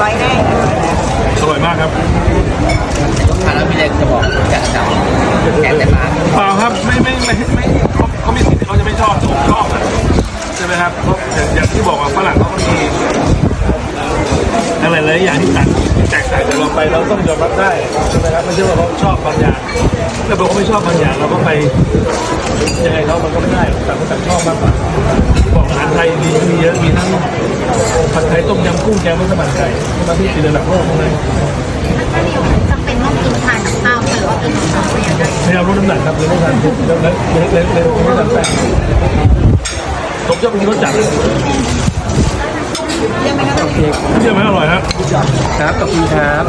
ร้อยแน่อร่อยมากครับทานแล้วพี่เล็จะบอกจกจ้าแกแต่ปลาเปล่าครับไม่ไม่ไม่ไม่เขาเขามีสิทเขาจะไม่ชอบแต่ผชอบนะใช่ไหมครับเพราะอย่างที่บอกว่าฝรั่งเขาก็มีอะไรหลยอย่างที่ต่างแตกต่างจไปเราต้องยอมรับได้ใช่ไหมครับไม่ใช่ว่าเขาชอบบางอย่าง ถ้าเราไม่ชอบบางอย่างเราก็ไปยังไงเขามันก็ไม่ได้แต่างคนต่ชอบมากกว่าบอกอาหารไทยมีมีเยอะมีทั้งผัดไทยต้มยำกุ้งแกงมัสมั่นไก่มาที่ติดระดับโลกทั้งนั้นถ้านิวจำเป็นต้องกินทานกับข้าวหรือว่ากินกับข้าวไม่ได้พยายามลดน้ำหนักครับเลยไม่ทานเผ็ดแล้วแล้วแล้วแล้วไม่ทานแป้งผมชอบกินรสจัดเรียกไหมคะเชื่อไหมอร่อยครับครับขอบคุณครับ